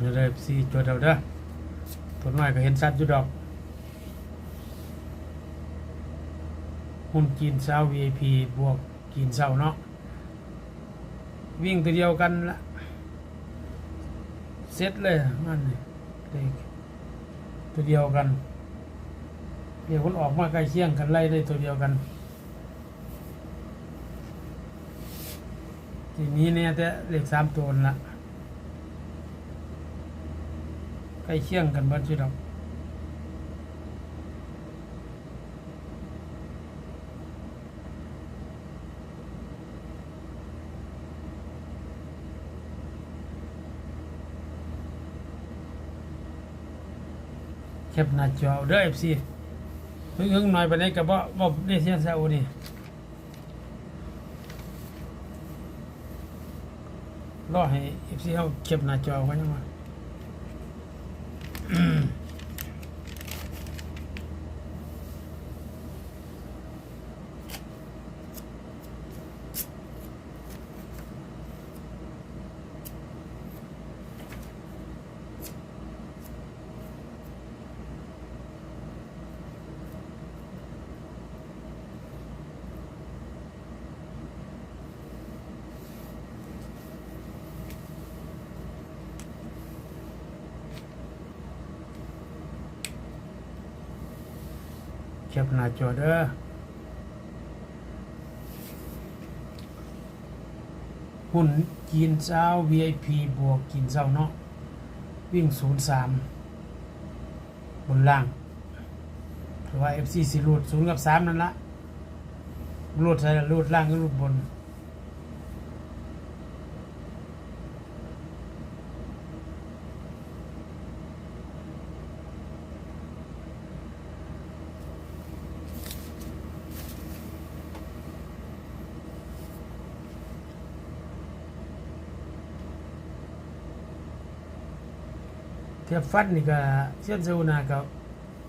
นี่เลยสี่จดเอาเด้อตัวน้อยก็เห็นชัดอยู่ดอกหุ้นกินเช้า VIP บวกกินเช้าเนาะวิ่งตัวเดียวกันละเซ็ตเลยนั่นเลขตัวเดียวกันเดี๋ยวคนออกมาใกล้เคียงกันไล่ได้ตัวเดียวกันทีนี้เนี่ยแต่เลขสามตัวละ ใกล้เคียงกันเบิดจุดอกแคปหน้าจอเด้อเอฟซีหึ่งหึ่งหน่อยไปไหนกับบ่บ่ได้เสียเซานี่รอให้เอฟซีเขาแคปหน้าจอไว้ยังไง แคปหน้าจอเด้อหุ้นกินเช้า VIP บวกกินเช้าเนาะวิ่ง 03 บนล่างเพราะว่า FC สิรูด0กับ 3 นั่นละรูดใส่รูดล่างก็รูดบน เทียบฟัดนี่ก็เช่นเซวนากับ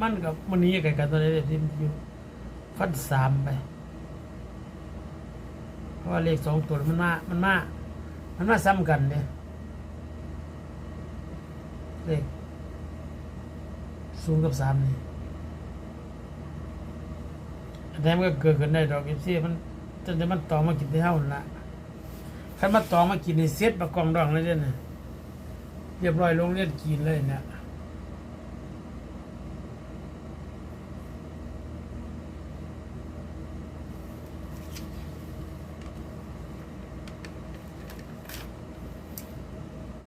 มันกับมันนี้กันกันตัวนี้ที่มันอยู่ฟัดสามไป เพราะว่าเลขสองตัวมันมา มันมา มันมาซ้ำกันเนี่ยเลขศูนย์กับสามนี่อันนี้มันก็เกิดขึ้นได้ดอกเอฟซีมันจนแต่มันต่อมากินที่เท่านั่นละคันมาต่อมากินในเซตประกองดองเลยเนี่ย เรียบร้อยลงเรียนกินเลยเนี่ย